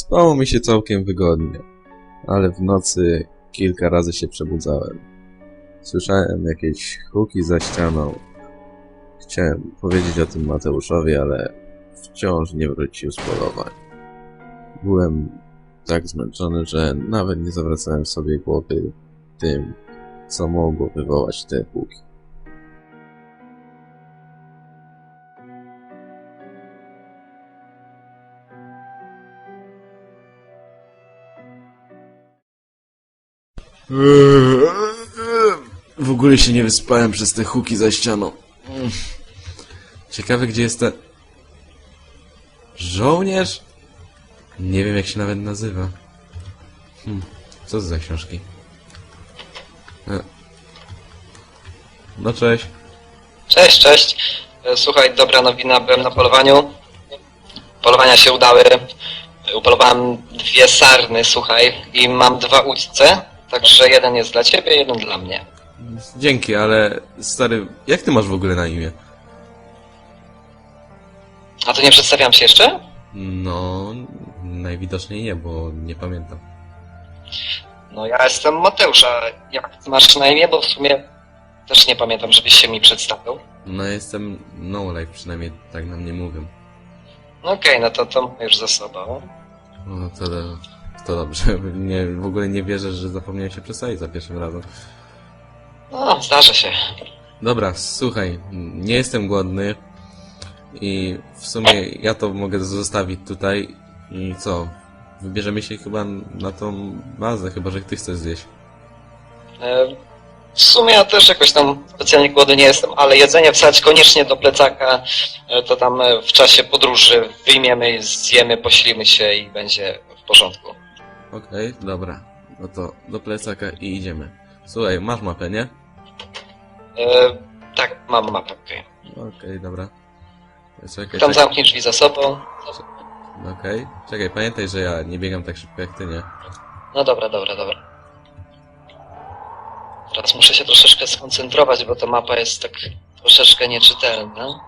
Spało mi się całkiem wygodnie, ale w nocy kilka razy się przebudzałem. Słyszałem jakieś huki za ścianą. Chciałem powiedzieć o tym Mateuszowi, ale wciąż nie wrócił z polowań. Byłem tak zmęczony, że nawet nie zawracałem sobie głowy tym, co mogło wywołać te huki. W ogóle się nie wyspałem przez te huki za ścianą. Ciekawe, gdzie jest ten... Żołnierz? Nie wiem, jak się nawet nazywa. Hmm, co to za książki? E. No cześć. Cześć, cześć. E, Słuchaj, dobra nowina, byłem na polowaniu. Polowania się udały. E, Upolowałem dwie sarny, słuchaj, i mam dwa udźce, także jeden jest dla ciebie, jeden dla mnie. Dzięki, ale stary, jak ty masz w ogóle na imię? A to nie przedstawiam się jeszcze? No, najwidoczniej nie, bo nie pamiętam. No ja jestem Mateusz, a jak ty masz na imię, bo w sumie też nie pamiętam, żebyś się mi przedstawił. No, jestem no life, przynajmniej tak na mnie mówią. No okej, no to to już za sobą. No to, to dobrze. Nie, w ogóle nie wierzę, że zapomniałem się przedstawić za pierwszym razem. No, zdarza się. Dobra, słuchaj, nie jestem głodny i w sumie ja to mogę zostawić tutaj i co? Wybierzemy się chyba na tą bazę, chyba że ty chcesz zjeść. E, W sumie ja też jakoś tam specjalnie głodny nie jestem, ale jedzenie wsadź koniecznie do plecaka, e, to tam e, w czasie podróży wyjmiemy, zjemy, posilimy się i będzie w porządku. Okej, dobra. No to do plecaka i idziemy. Słuchaj, masz mapę, nie? E, tak, mam mapę. okej. Okej, dobra. Czekaj, Tam czekaj. zamknij drzwi za sobą. Okej. Czekaj, pamiętaj, że ja nie biegam tak szybko jak ty, nie? No dobra, dobra, dobra. Teraz muszę się troszeczkę skoncentrować, bo ta mapa jest tak troszeczkę nieczytelna.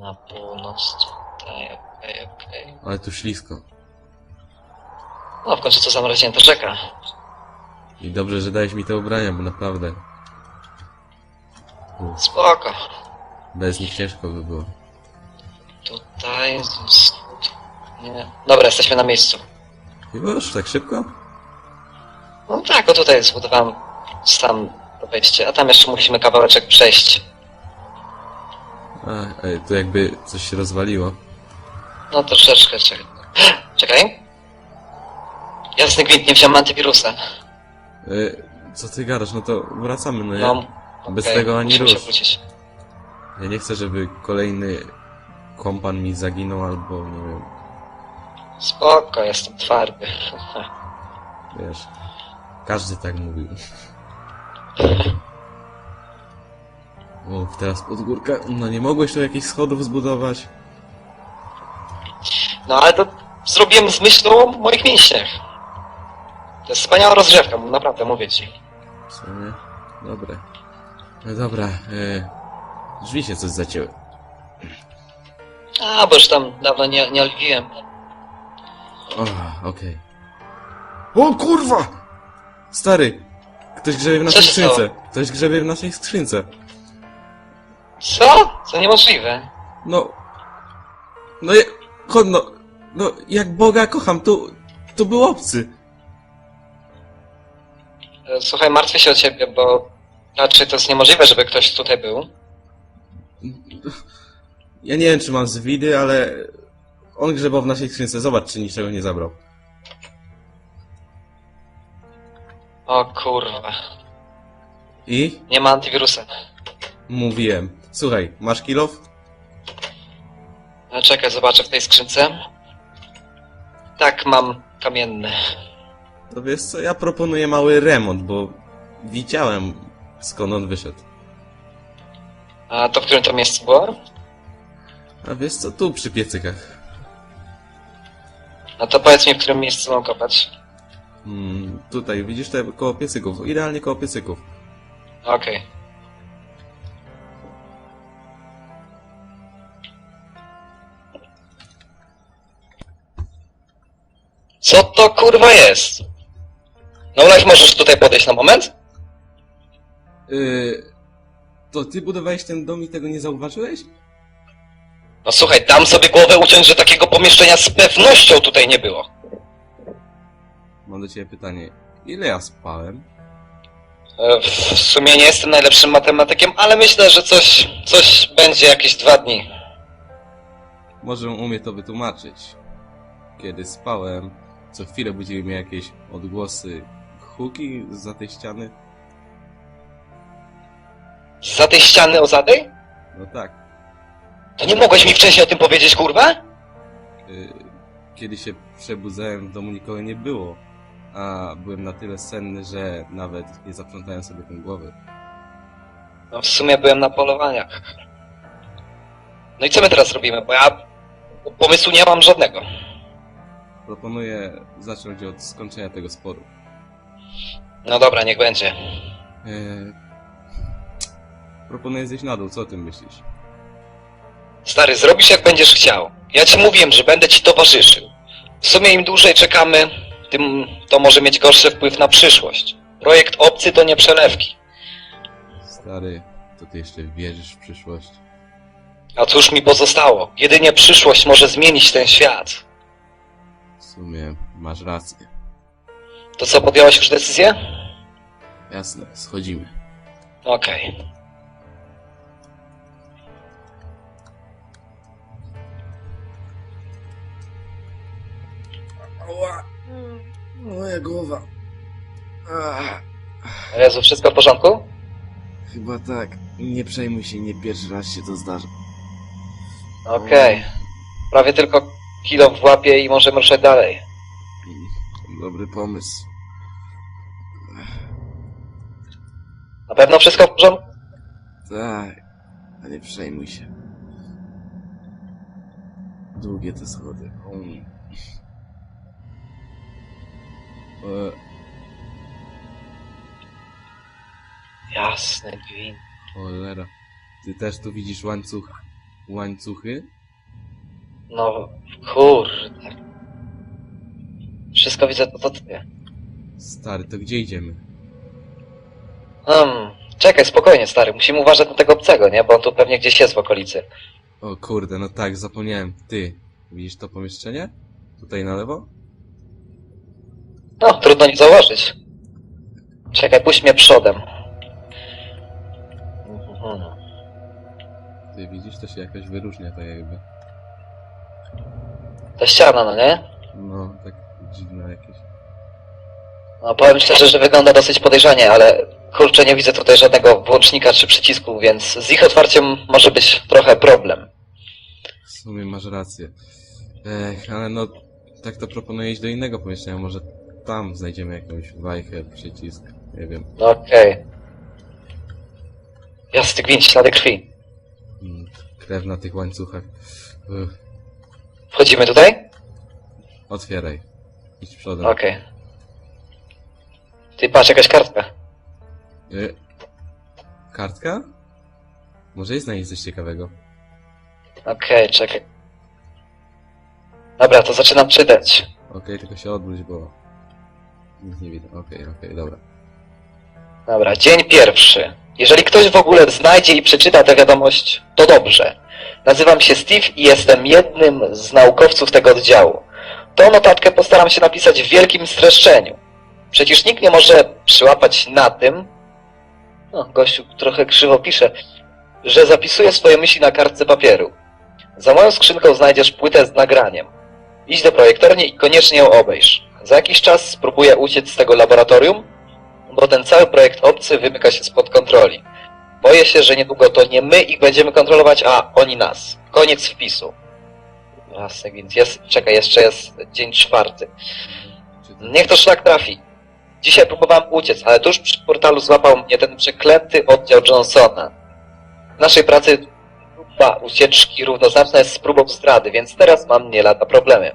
Na północ tutaj, okej, okej. Ale tu ślisko. No w końcu to zamroźnięta rzeka. I dobrze, że dałeś mi te ubrania, bo naprawdę Spoko. bez nich ciężko by było. Tutaj... z- Nie. Dobra, jesteśmy na miejscu. Już, tak szybko? No tak, o tutaj zbudowałem do wejścia, a tam jeszcze musimy kawałeczek przejść. A, ej, tu jakby coś się rozwaliło. No troszeczkę, czekaj. Czekaj. Jasny gwint, nie wziąłem antywirusa. E, co ty gadasz? No to wracamy, no No, ja bez okej, tego ani musimy się rusz. wrócić. Ja nie chcę, żeby kolejny kompan mi zaginął albo, nie wiem, Spoko, jestem twardy. wiesz. Każdy tak mówił. O, teraz pod górkę. No nie mogłeś tu jakichś schodów zbudować? No ale to zrobiłem z myślą o moich mięśniach. To jest wspaniała rozgrzewka, naprawdę mówię ci. W sumie? Dobre. No dobra, e, drzwi się coś zacięły. A, bo już tam dawno nie, nie oliwiłem. O, okej. O kurwa! Stary! Ktoś grzebie w naszej Co się stało? skrzynce. Ktoś grzebie w naszej skrzynce. Co? To niemożliwe. No. No chodź, no. No, jak Boga kocham, tu, tu był obcy. E, Słuchaj, martwię się o ciebie, bo raczej to jest niemożliwe, żeby ktoś tutaj był. Ja nie wiem, czy mam zwidy, ale on grzebał w naszej skrzynce. Zobacz, czy niczego nie zabrał. O kurwa. I? Nie ma antywirusa. Mówiłem. Słuchaj, masz kilof? Czekaj, zobaczę w tej skrzynce. Tak, mam kamienny. To wiesz co, ja proponuję mały remont, bo widziałem skąd on wyszedł. A to w którym to miejscu było? A wiesz co, tu przy piecykach. No to powiedz mi, w którym miejscu mam kopać. Mm, tutaj, widzisz te koło piecyków, idealnie koło piecyków. Okej. Co to kurwa jest? No Life, możesz tutaj podejść na moment? Yy, to ty budowałeś ten dom i tego nie zauważyłeś? No słuchaj, dam sobie głowę uciąć, że takiego pomieszczenia z pewnością tutaj nie było. Mam do ciebie pytanie. Ile ja spałem? E, W sumie nie jestem najlepszym matematykiem, ale myślę, że coś, coś będzie jakieś dwa dni. Może umie to wytłumaczyć. Kiedy spałem, co chwilę budziły mnie jakieś odgłosy huki za tej ściany. Za tej ściany ozadej? No tak. To nie mogłeś mi wcześniej o tym powiedzieć, kurwa? Yy, kiedy się przebudzałem, w domu nikogo nie było. A byłem na tyle senny, że nawet nie zaprzątałem sobie tym głowy. No w sumie byłem na polowaniach. No i co my teraz robimy? Bo ja pomysłu nie mam żadnego. Proponuję zacząć od skończenia tego sporu. No dobra, niech będzie. Yy, proponuję zejść na dół, co o tym myślisz? Stary, zrobisz jak będziesz chciał. Ja ci mówiłem, że będę ci towarzyszył. W sumie im dłużej czekamy, tym to może mieć gorszy wpływ na przyszłość. Projekt obcy to nie przelewki. Stary, to ty jeszcze wierzysz w przyszłość? A cóż mi pozostało? Jedynie przyszłość może zmienić ten świat. W sumie masz rację. To co, podjąłeś już decyzję? Jasne, schodzimy. Okej. Ała! Moja głowa. Ach, Jezu, wszystko w porządku? chyba tak. Nie przejmuj się, nie pierwszy raz się to zdarza. Okej. Prawie tylko kilo w łapie i możemy ruszać dalej. Dobry pomysł. Na pewno wszystko w porządku? Tak, a nie przejmuj się. Długie te schody. Um. E, Jasny gwint. cholera. Ty też tu widzisz łańcuch, łańcuchy? No, kurde. Wszystko widzę, to to ty. Stary, to gdzie idziemy? Hmm, czekaj, spokojnie, stary. Musimy uważać na tego obcego, nie? Bo on tu pewnie gdzieś jest w okolicy. O kurde, no tak, zapomniałem. Ty, widzisz to pomieszczenie? Tutaj na lewo? No, trudno nie zauważyć. Czekaj, puść mnie przodem. Mhm. Ty widzisz, to się jakoś wyróżnia tak jakby. Ta ściana, no nie? No, tak dziwne jakieś. No, powiem szczerze, że wygląda dosyć podejrzanie, ale kurczę, nie widzę tutaj żadnego włącznika czy przycisku, więc z ich otwarciem może być trochę problem. W sumie masz rację. Ech, ale no, tak to proponuję iść do innego pomieszczenia, może tam znajdziemy jakąś wajchę, przycisk, nie wiem. No okej. Jasny gwint, ślady krwi. Mm, Krew na tych łańcuchach. Uch, Wchodzimy tutaj? otwieraj. Idź przodem. Okej. Ty patrz, jakaś kartka. Y, kartka? Może jest na niej coś ciekawego. Okej, czekaj. Dobra, to zaczynam czytać. Okej, tylko się odwróć, bo... Nic nie widzę. Okej, okej, dobra. Dobra, dzień pierwszy. Jeżeli ktoś w ogóle znajdzie i przeczyta tę wiadomość, to dobrze. Nazywam się Steve i jestem jednym z naukowców tego oddziału. Tą notatkę postaram się napisać w wielkim streszczeniu. Przecież nikt nie może przyłapać na tym, no, gościu trochę krzywo pisze, że zapisuje swoje myśli na kartce papieru. Za moją skrzynką znajdziesz płytę z nagraniem. Idź do projektorni i koniecznie ją obejrz. Za jakiś czas spróbuję uciec z tego laboratorium, bo ten cały projekt obcy wymyka się spod kontroli. Boję się, że niedługo to nie my ich będziemy kontrolować, a oni nas. Koniec wpisu. Jasne, więc jest, czekaj, jeszcze jest dzień czwarty. Niech to szlak trafi. Dzisiaj próbowałem uciec, ale tuż przy portalu złapał mnie ten przeklęty oddział Johnsona. W naszej pracy próba ucieczki równoznaczna jest z próbą zdrady, więc teraz mam nie lada problemy.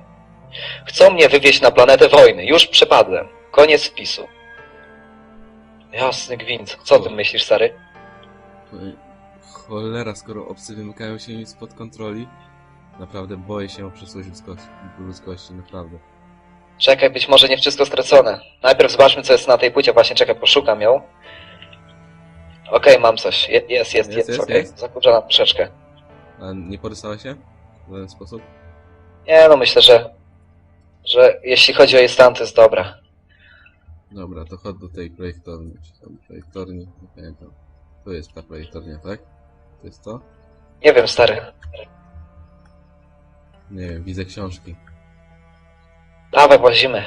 Chcą mnie wywieźć na planetę wojny. Już przepadłem. Koniec wpisu. Jasny gwint. Co o tym myślisz, stary? Cholera, skoro obcy wymykają się mi spod kontroli, naprawdę boję się o przyszłość ludzkości, ludzkości naprawdę. Czekaj, być może nie wszystko stracone. Najpierw zobaczmy, co jest na tej płycie. Właśnie, czekaj, poszukam ją. Okej, mam coś. Je, jest, jest, Jest, jest, jest, okej. jest. Zakurzona troszeczkę. A nie porysała się? W żaden sposób? Nie, no myślę, że... Że jeśli chodzi o jej stan, to jest dobra. Dobra, to chodź do tej projektorni. Czy tam projektorni? Nie pamiętam. Tu jest ta projektornia, tak? To jest to? Nie wiem, stary. Nie wiem, widzę książki. Dawaj, włazimy.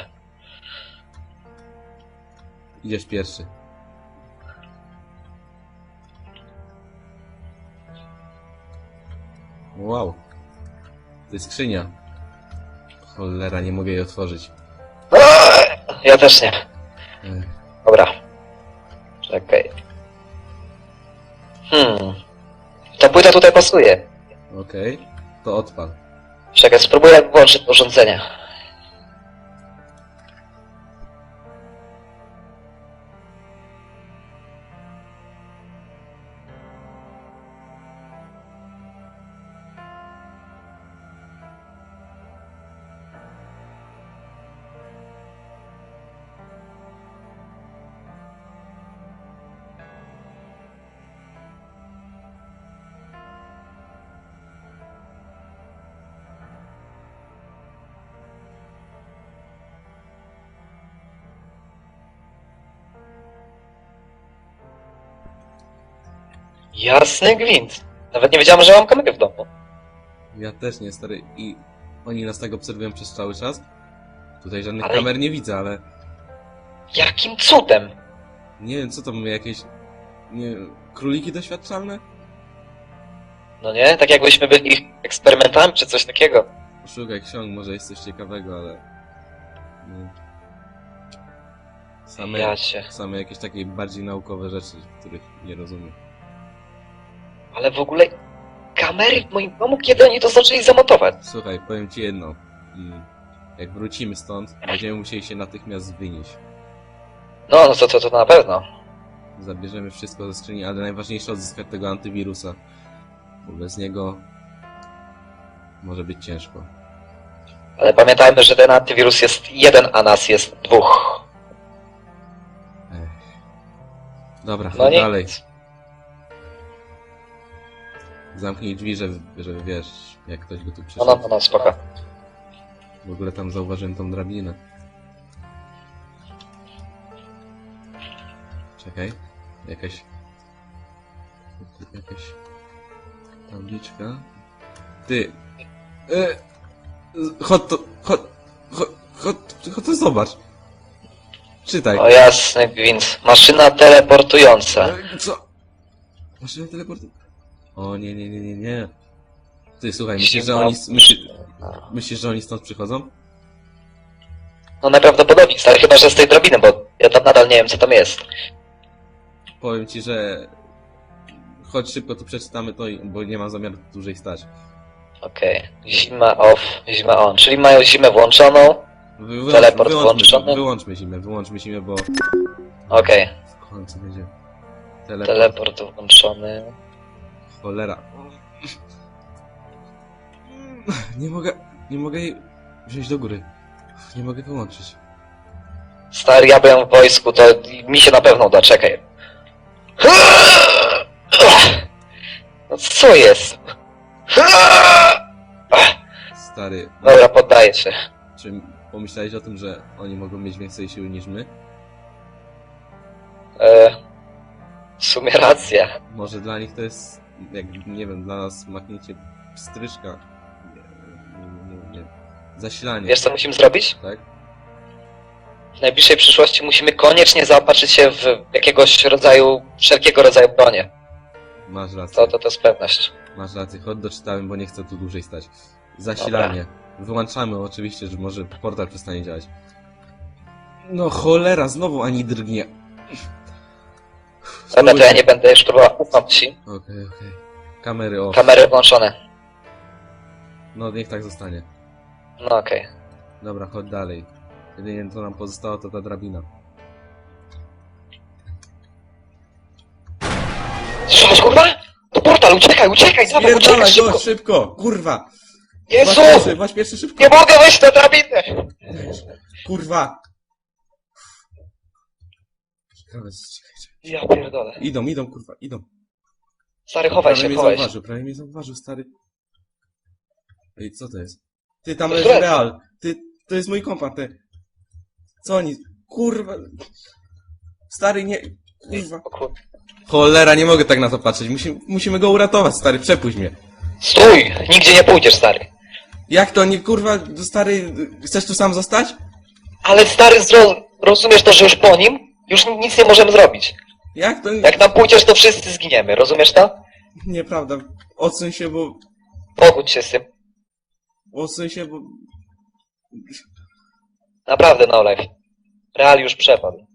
Idziesz pierwszy. Wow. To jest skrzynia. Cholera, nie mogę jej otworzyć. Ja też nie. Dobra. Czekaj. Hmm. Ta płyta tutaj pasuje. Okej, to odpal. Czekaj, spróbuję włączyć urządzenie. Jasny gwint. Nawet nie wiedziałem, że mam kamerę w domu. Ja też nie, stary. I oni nas tak obserwują przez cały czas. Tutaj żadnych Ale- kamer nie widzę, ale Jakim cudem? nie wiem, co to mamy jakieś... Nie króliki doświadczalne? No nie? Tak jakbyśmy byli ich eksperymentami czy coś takiego. Poszukaj ksiąg, może jest coś ciekawego, ale... Nie. Same, Ja cię. same jakieś takie bardziej naukowe rzeczy, których nie rozumiem. Ale w ogóle kamery w moim domu, kiedy oni to zaczęli zamontować? Słuchaj, powiem ci jedno. Mm, Jak wrócimy stąd, będziemy musieli się natychmiast wynieść. No, no to, to, to na pewno. Zabierzemy wszystko ze skrzyni, ale najważniejsze odzyskać tego antywirusa. Bo bez niego może być ciężko. Ale pamiętajmy, że ten antywirus jest jeden, a nas jest dwóch. Dobra, No nie. dalej. Zamknij drzwi, żeby, żeby wiesz, jak ktoś go tu No, przyszedł. no, no, no, spoko. W ogóle tam zauważyłem tą drabinę. Czekaj. Jakaś... Jakaś... Tabliczka. Ty! E, chodź to... Chodź... Chodź... Chodź, chodź to zobacz. Czytaj. O jasny gwint. Maszyna teleportująca. E, Co? Maszyna teleportu? O nie, nie, nie, nie, nie. Ty, słuchaj, myślisz, że oni... Myślisz, myślisz, że oni stąd przychodzą? No najprawdopodobniej, stary, chyba, że z tej drabiny, bo ja tam nadal nie wiem, co tam jest. Powiem ci, że... Chodź szybko, tu przeczytamy to, bo nie mam zamiaru dłużej stać. Okej. Zima off, zima on. Czyli mają zimę włączoną. Wy, wyłącz, Teleport wyłączmy, włączony? wyłączmy zimę, wyłączmy zimę, bo Okej. w końcu będzie... Teleport. Teleport włączony. Cholera. Nie mogę... Nie mogę jej wziąć do góry. Nie mogę wyłączyć. Stary, ja byłem w wojsku, to mi się na pewno uda, czekaj. No co jest? Stary, Dobra, poddaję się. czy pomyślałeś o tym, że oni mogą mieć więcej siły niż my? E, w sumie racja. Może dla nich to jest, jak nie wiem, dla nas machnięcie stryczka. Nie, nie, nie, nie. Zasilanie, Wiesz co musimy zrobić? tak? W najbliższej przyszłości musimy koniecznie zaopatrzyć się w jakiegoś rodzaju, wszelkiego rodzaju bronię. Masz rację, To, to, to jest pewność. masz rację. Chodź doczytałem, bo nie chcę tu dłużej stać. Zasilanie. Wyłączamy oczywiście, że może portal przestanie działać. No cholera, znowu ani drgnie. Dobra, to ja nie będę już próbował, ufam ci. Okej, okej. Kamery off. Kamery włączone. No niech tak zostanie. No okej. Dobra, chodź dalej. Jedynie co nam pozostało to ta drabina. Słyszałeś, kurwa? To portal, uciekaj, uciekaj, dawaj, uciekaj szybko! go, szybko! Kurwa! Waś Jezu! pierwszy, pierwszy, szybko! Nie mogę wejść na drabinę! Kurwa! Czekaj, czekaj. Ja pierdolę. Idą, idą, kurwa, idą. Stary, chowaj prawie się, mnie chowaj się. zauważył, prawie mnie zauważył, stary. Ej, co to jest? Ty, tam leży. Real. Ty, to jest mój kompan, ty. Co oni? Kurwa. Stary, nie... Kurwa. O kur... Cholera, nie mogę tak na to patrzeć. Musi, musimy go uratować, stary, przepuść mnie. Stój! Nigdzie nie pójdziesz, stary. Jak to, nie, kurwa, stary, chcesz tu sam zostać? Ale stary, zro... rozumiesz to, że już po nim? Już nic nie możemy zrobić. Jak to? Jak tam pójdziesz, to wszyscy zginiemy, rozumiesz to? Nieprawda. Odsuń się, bo... Pogódź się z tym. Odsuń się, bo... Naprawdę, no life. Real już przepadł.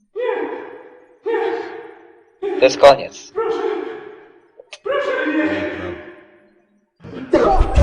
To jest koniec. Nieprawda.